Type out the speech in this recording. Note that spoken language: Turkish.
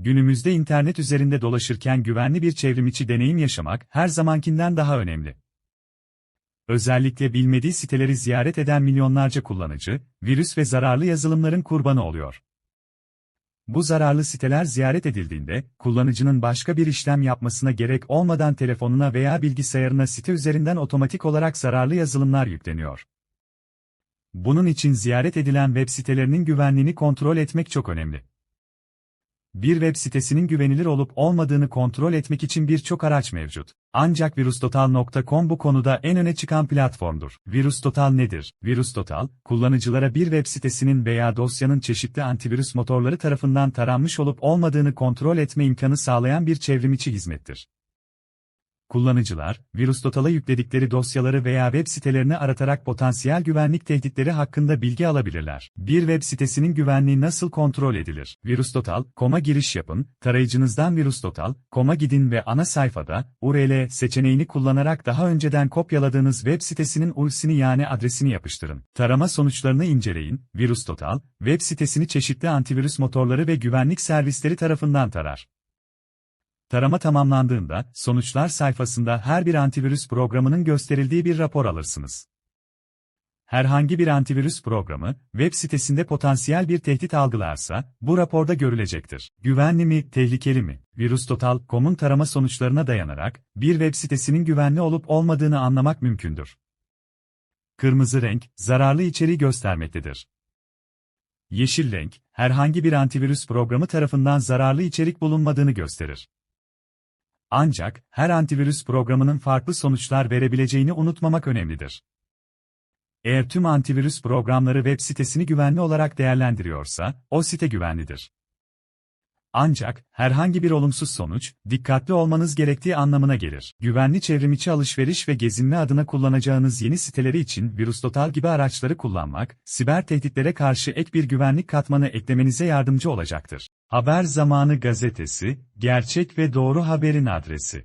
Günümüzde internet üzerinde dolaşırken güvenli bir çevrimiçi deneyim yaşamak her zamankinden daha önemli. Özellikle bilmediği siteleri ziyaret eden milyonlarca kullanıcı, virüs ve zararlı yazılımların kurbanı oluyor. Bu zararlı siteler ziyaret edildiğinde, kullanıcının başka bir işlem yapmasına gerek olmadan telefonuna veya bilgisayarına site üzerinden otomatik olarak zararlı yazılımlar yükleniyor. Bunun için ziyaret edilen web sitelerinin güvenliğini kontrol etmek çok önemli. Bir web sitesinin güvenilir olup olmadığını kontrol etmek için birçok araç mevcut. Ancak virustotal.com bu konuda en öne çıkan platformdur. VirusTotal nedir? VirusTotal, kullanıcılara bir web sitesinin veya dosyanın çeşitli antivirüs motorları tarafından taranmış olup olmadığını kontrol etme imkanı sağlayan bir çevrimiçi hizmettir. Kullanıcılar, VirusTotal'a yükledikleri dosyaları veya web sitelerini aratarak potansiyel güvenlik tehditleri hakkında bilgi alabilirler. Bir web sitesinin güvenliği nasıl kontrol edilir? VirusTotal.com'a giriş yapın, tarayıcınızdan VirusTotal.com'a gidin ve ana sayfada URL seçeneğini kullanarak daha önceden kopyaladığınız web sitesinin URL'sini yani adresini yapıştırın. Tarama sonuçlarını inceleyin. VirusTotal, web sitesini çeşitli antivirüs motorları ve güvenlik servisleri tarafından tarar. Tarama tamamlandığında, sonuçlar sayfasında her bir antivirüs programının gösterildiği bir rapor alırsınız. Herhangi bir antivirüs programı, web sitesinde potansiyel bir tehdit algılarsa, bu raporda görülecektir. Güvenli mi, tehlikeli mi? VirusTotal.com'un tarama sonuçlarına dayanarak, bir web sitesinin güvenli olup olmadığını anlamak mümkündür. Kırmızı renk, zararlı içeriği göstermektedir. Yeşil renk, herhangi bir antivirüs programı tarafından zararlı içerik bulunmadığını gösterir. Ancak, her antivirüs programının farklı sonuçlar verebileceğini unutmamak önemlidir. Eğer tüm antivirüs programları web sitesini güvenli olarak değerlendiriyorsa, o site güvenlidir. Ancak, herhangi bir olumsuz sonuç, dikkatli olmanız gerektiği anlamına gelir. Güvenli çevrimiçi alışveriş ve gezinme adına kullanacağınız yeni siteleri için VirusTotal gibi araçları kullanmak, siber tehditlere karşı ek bir güvenlik katmanı eklemenize yardımcı olacaktır. Haber Zamanı Gazetesi, gerçek ve doğru haberin adresi.